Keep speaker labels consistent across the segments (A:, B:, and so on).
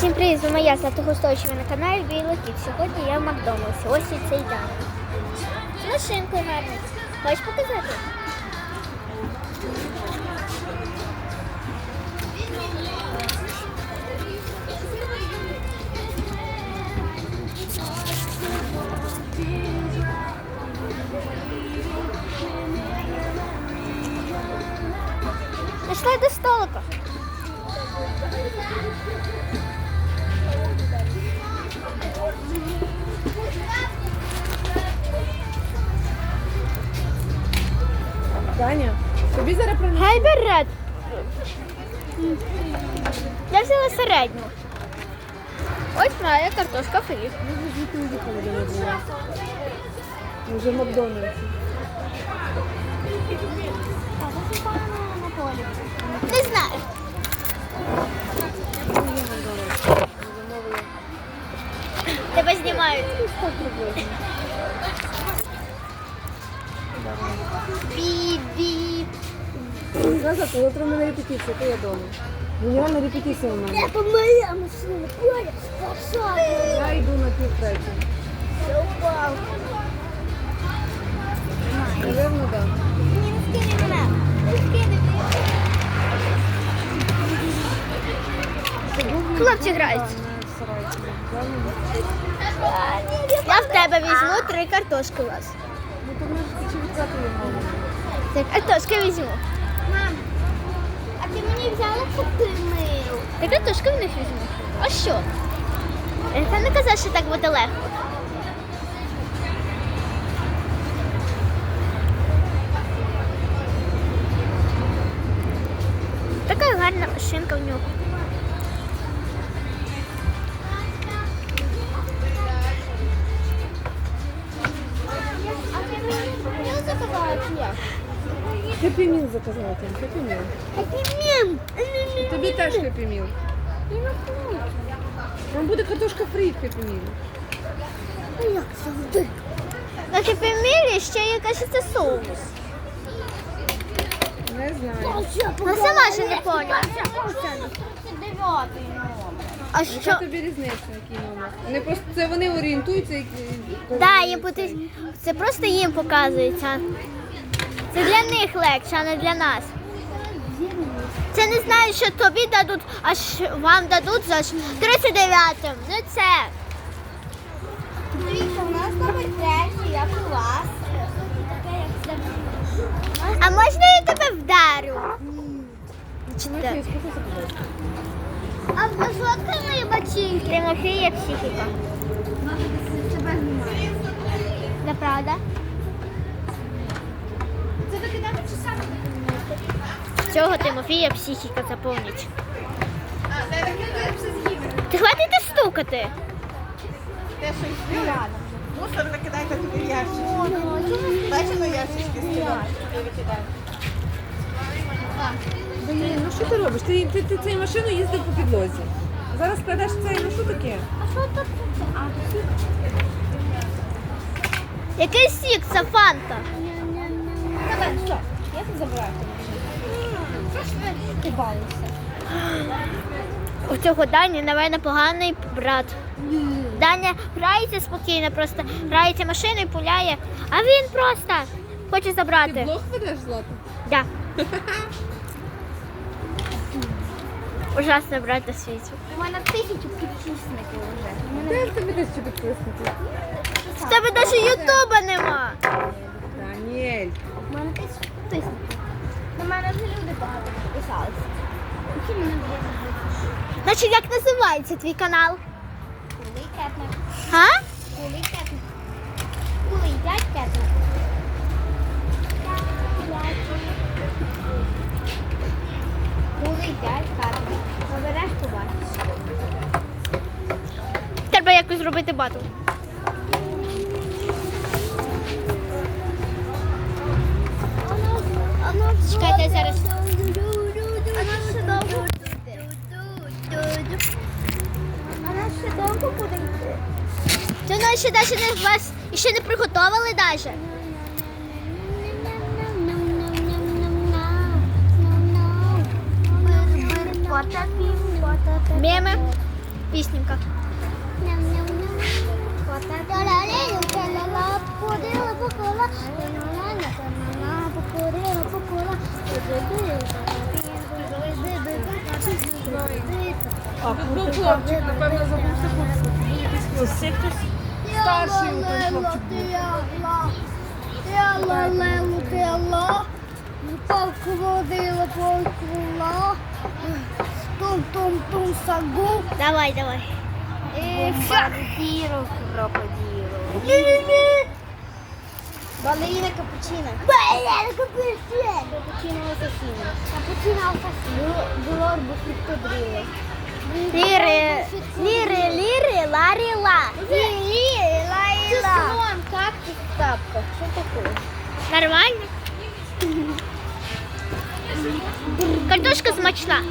A: Всім привіт, з вами я Злата Густович, ви на каналі Білий. Сьогодні я в Макдональдсі. Ось і цей день. З машинкою гарний. Хочеш показати? Пішли до столика.
B: Таня, тобі зараз принесу.
A: Хай берет. Я взяла середню. Ось моя картошка фрі.
B: Вже Макдональдсі.
A: Не знаю. Знімають.
B: Ось так приблизно.
A: Бі-бі.
B: Назад, завтра в мене репетиція, то я вдома. Генеральна репетиція у мене.
A: Це моя машина. Оля, пошла.
B: Я йду на пів третю.
A: Упав.
B: Наверно, так.
A: Ні, не скидай мене. Не скидай мене. Хлопці грають. Я в тебе три картошки у вас.
B: Ну то ми чи відкати його.
A: Так, картошки візьму. Мам, а ти мені взяла купимил? Та картошки в них візьму. А що? Та не казав, що так буде легко. Така гарна машинка в нього.
B: Хеппі Міл заказати. Хеппі Міл. Тобі теж Хеппі Міл. Там буде картошка фрі в.
A: Як завжди. На кипімілі ще якась це соус.
B: Не знаю.
A: Я сама ще не поняла. А
B: Яка
A: що?
B: тобі різниця, який номер? Вони просто це вони орієнтуються, які
A: Да, їм Це просто їм показується. Це для них легше, а не для нас. Це не знаю, що тобі дадуть, аж вам дадуть за 39-м. Не це.
C: Дивіться, у нас номер третій, як у вас.
A: А можна я тебе вдарю? Чотири.
C: А висотка мої бачинки.
A: Тимофія психіка. Це правда? Цього Тимофія психіка заповнить. Ти хватить стукати.
C: Мусор викидайте туди ящички. Бачимо ящички.
B: Блін, ну що ти робиш? Ти, ти, ти цією машиною їздив по підлозі. Зараз складеш це, ну що таке?
A: А що тут? Який сік, це фанта.
C: Давай, що? Що кидалися?
A: У цього Дані, напевно, поганий брат. Даня грається спокійно, просто грається машиною, пуляє, а він просто хоче
B: Ти
A: забрати.
B: блог ведеш, Злата?
A: Да. Ужасно брат на світі.
C: У мене тисячу підписників вже.
B: Де ж тобі тисячу підписників?
A: В тебе навіть Ютуба нема.
B: Даніель.
C: У мене тисячу підписників. На мене вже люди багато підписалися.
A: Значить, як називається твій канал?
C: Кулий кетнер.
A: Га?
C: Кулий кетнер. Кулий дядь кетнер. Кулий дядь кетнер. Набереш, побачиш.
A: Треба якось зробити батл. Чекайте, зараз.
C: А нас ще.
A: Це ну, ще навіть не вас ще не приготували навіть.
C: Потапім, потапім.
A: Меми. Пісненька.
B: А, був хлопчик, напевно, забувся хлопчик. Старший у той хлопчик
C: Покрутила, покрутила, тум-тум-тум сагу,
A: Давай, давай.
C: і вампіру крокодилу. Балерина капучино. Балерина капучино. Капучино асасіно. Капучино асасіно. Було бухліптодрили.
A: Ліри, ліри, ліри, ларі, ла.
C: Ліри, лайла. Слон, кактус, тапка. Що таке?
A: Нормально? Картошка смачна.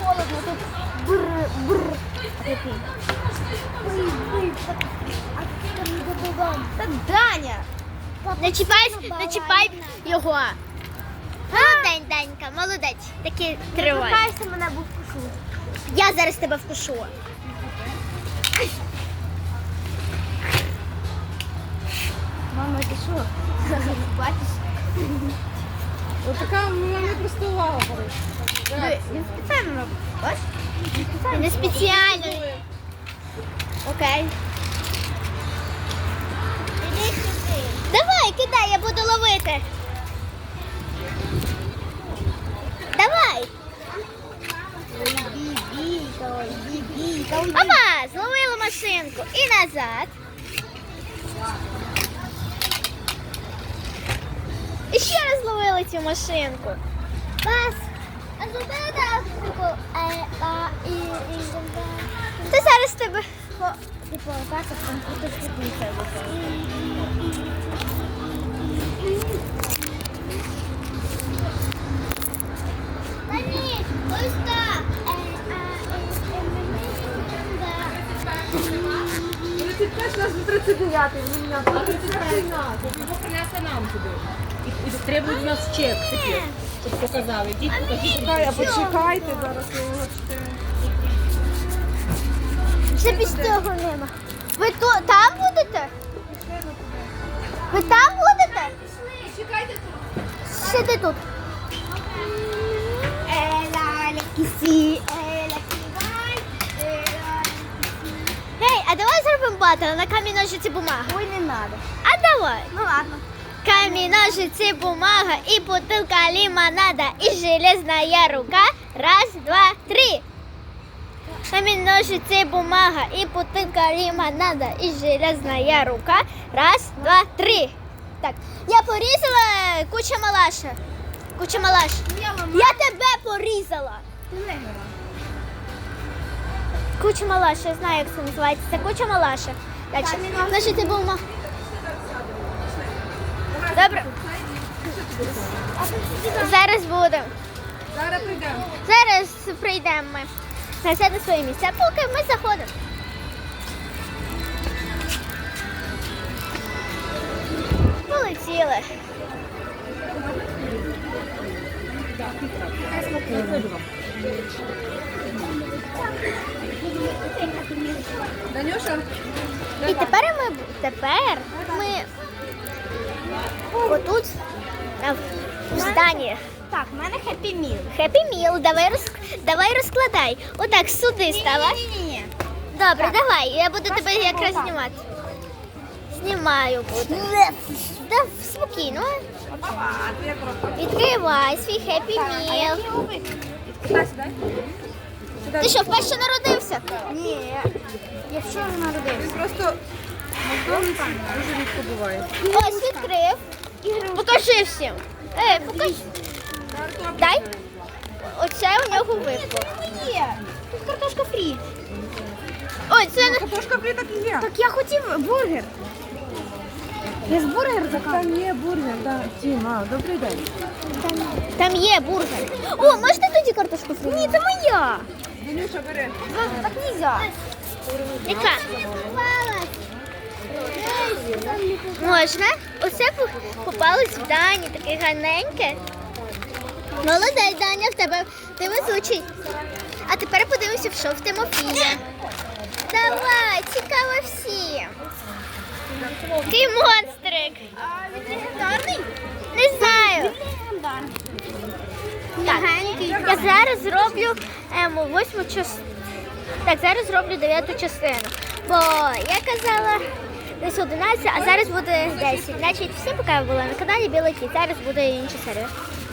C: Холодно тут. Бр, бр. Такий. Та Даня.
A: Не чіпай, не чіпай його. Молодень, Данька, молодець. Такі тривай.
C: Торкайся мене, бо вкушу.
A: Я зараз тебе вкушу.
C: Мама, ти що? Бачиш?
B: Отака вона не простувала.
C: Він спеціально робить. Бачиш?
A: Не спеціально. Окей. Давай, кидай, я буду ловити. Давай. Опа, зловила машинку. І назад. І ще раз зловила цю машинку.
C: Бас.
A: Ти зараз тебе.
C: Типу, так, а там круто спідниця
B: 35 нас до 39 він 35 нас. Його принесе нам туди. І, і требують нас чек тепер, щоб показали. Йдіть, покажіть. Чекай, а почекайте, зараз я його читаю.
A: Ще без цього нема. Ви то, там будете? Ви там будете?
B: Чекайте тут.
A: Сиди тут. а давай зробимо батл на камінь, ножиці, бумага.
C: Ой, не надо.
A: А давай.
C: Ну ладно.
A: Камень, ножицы, бумага и бутылка лимонада и железная рука. Раз, два, три. Камень, ножицы, бумага и бутылка лимонада и железная рука. Раз, два, три. Так, я порізала куча малаша. Куча малаш. Я тебе порізала. Куча малаша, я знаю, як це називається. Це куча малаша. Дальше. Ножиці, бумага. Добре. Зараз будемо.
B: Зараз прийдемо.
A: Зараз прийдемо ми. На все на свої місця, поки ми заходимо. Полетіли.
B: Данюша,
A: І тепер ми тепер ми отут в зданні.
C: Так, в мене хеппі міл.
A: Хеппі міл, давай роз... давай розкладай. Отак сюди ставай.
C: Ні-ні-ні.
A: Добре, давай, я буду тебе якраз знімати. Знімаю буду. Да, спокійно. Відкривай свій хеппі міл. Ти що, вперше народився?
C: Ні. Я вчора народився.
B: Він просто Макдональдс дуже рідко буває.
A: Ось відкрив. Покажи всім. Ей, покажи. Дай. Оце у нього випало.
C: Тут картошка фрі.
A: Ой, це не.
B: Картошка фрі так і є.
C: Так я хотів бургер. Я ж бургер заказав.
B: Там є бургер, так. Тіма, добрий день.
A: Там є бургер. О, можете тоді картошку фрі?
C: Ні, це моя.
B: Данюша, бери.
C: Так нельзя.
A: Яка? Можна? Оце попалось в Дані, таке гарненьке. Молодець, Даня, в тебе ти везучий. А тепер подивимося, що в Тимофія. Давай, цікаво всім. Який монстрик?
C: А він легендарний?
A: Не знаю. Я зараз зроблю ем, восьму частину. Так, зараз зроблю дев'яту частину. Бо я казала десь 11, а зараз буде 10. Значить, всім пока ви були на каналі Білий Кіт. Зараз буде інша серія.